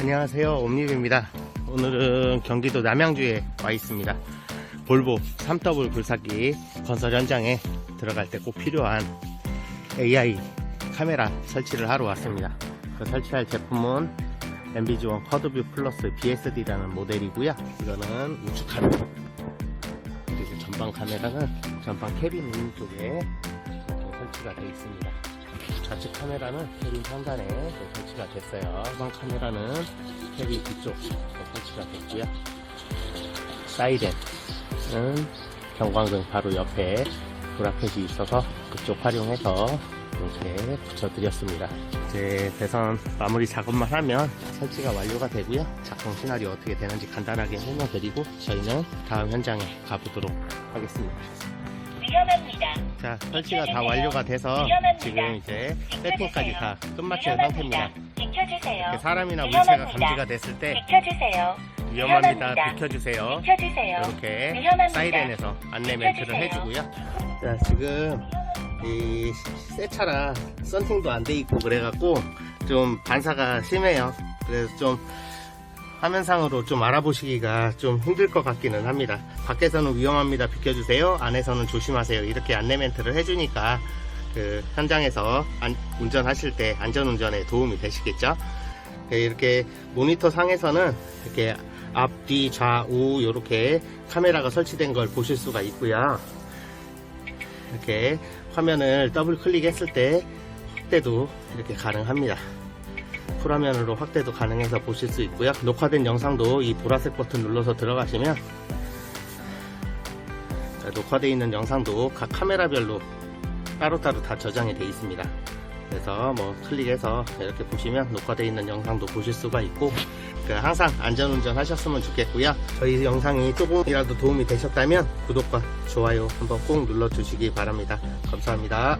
안녕하세요. 옴니입니다. 오늘은 경기도 남양주에 와 있습니다. 볼보 3W 굴삭기 건설 현장에 들어갈 때 꼭 필요한 AI 카메라 설치를 하러 왔습니다. 그 설치할 제품은 MBG1 쿼드뷰 플러스 BSD라는 모델이고요. 이거는 우측 카메라. 그리고 전방 카메라는 전방 캐비인 쪽에 설치가 되어 있습니다 좌측 카메라는 캐빈 상단에 설치가 됐어요. 후방 카메라는 캐빈 뒤쪽 설치가 됐고요. 사이렌은 경광등 바로 옆에 브라켓이 있어서 그쪽 활용해서 이렇게 붙여드렸습니다. 이제 배선 마무리 작업만 하면 설치가 완료가 되고요. 작동 시나리오 어떻게 되는지 간단하게 설명드리고 저희는 다음 현장에 가보도록 하겠습니다. 위험합니다. 자, 설치가 다 완료가 돼서 지금 이제 세팅까지 다 끝마친 상태입니다. 이렇게 사람이나 물체가. 감지가 됐을 때. 위험합니다. 비켜주세요. 이렇게. 사이렌에서 안내 멘트를. 해주고요. 자, 지금 이 새 차라 썬팅도 안 돼 있고 그래갖고 좀 반사가 심해요. 그래서 좀 화면상으로 좀 알아보시기가 좀 힘들 것 같기는 합니다. 밖에서는 위험합니다. 비켜주세요. 안에서는 조심하세요. 이렇게 안내 멘트를 해주니까 그 현장에서 안- 운전하실 때 안전운전에 도움이 되시겠죠? 네, 이렇게 모니터 상에서는 이렇게 앞, 뒤, 좌우 이렇게 카메라가 설치된 걸 보실 수가 있고요. 이렇게 화면을 더블 클릭했을 때 확대도 이렇게 가능합니다. 풀화면으로 확대도 가능해서 보실 수 있고요. 녹화된 영상도 이 보라색 버튼 눌러서 들어가시면 자, 녹화되어 있는 영상도 각 카메라별로 따로따로 다 저장이 되어 있습니다. 그래서 뭐 클릭해서 이렇게 보시면 녹화되어 있는 영상도 보실 수가 있고 그 항상 안전운전 하셨으면 좋겠고요. 저희 영상이 조금이라도 도움이 되셨다면 구독과 좋아요 한번 꼭 눌러주시기 바랍니다. 감사합니다.